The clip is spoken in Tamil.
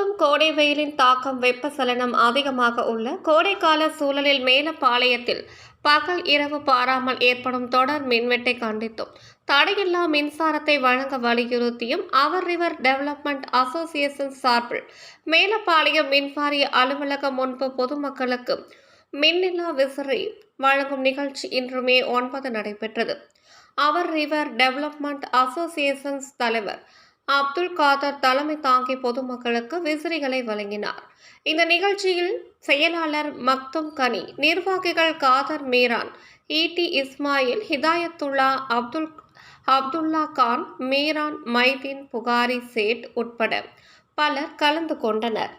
கொளுத்தும் கோடை வெயிலின் தாக்கம் வெப்பசலனம் அதிகமாக உள்ள கோடைக்கால சூழலில் மேலப்பாளையத்தில் பகல் இரவு பாராமல் ஏற்படும் தொடர் மின்வெட்டை கண்டித்தும். தடையில்லா மின்சாரத்தை வழங்க வலியுறுத்தியும் அவர் ரிவர் டெவலப்மெண்ட் அசோசியேஷன் சார்பில் மேலப்பாளையம் மின்வாரிய அலுவலகம் முன்பு பொதுமக்களுக்கு மின்னில்லா விசிறி வழங்கும் நிகழ்ச்சி இன்று மே ஒன்பது நடைபெற்றது. அவர் ரிவர் டெவலப்மெண்ட் அசோசியேஷன்ஸ் தலைவர் அப்துல் காதர் தலைமை தாங்கி பொதுமக்களுக்கு விசிறிகளை வழங்கினார். இந்த நிகழ்ச்சியில் செயலாளர் மக்தும் கனி நிர்வாகிகள் காதர் மீரான் இடி இஸ்மாயில் ஹிதாயத்துல்லா அப்துல் அப்துல்லா கான் மீரான் மைதீன் புகாரி சேட் உட்பட பலர் கலந்து கொண்டனர்.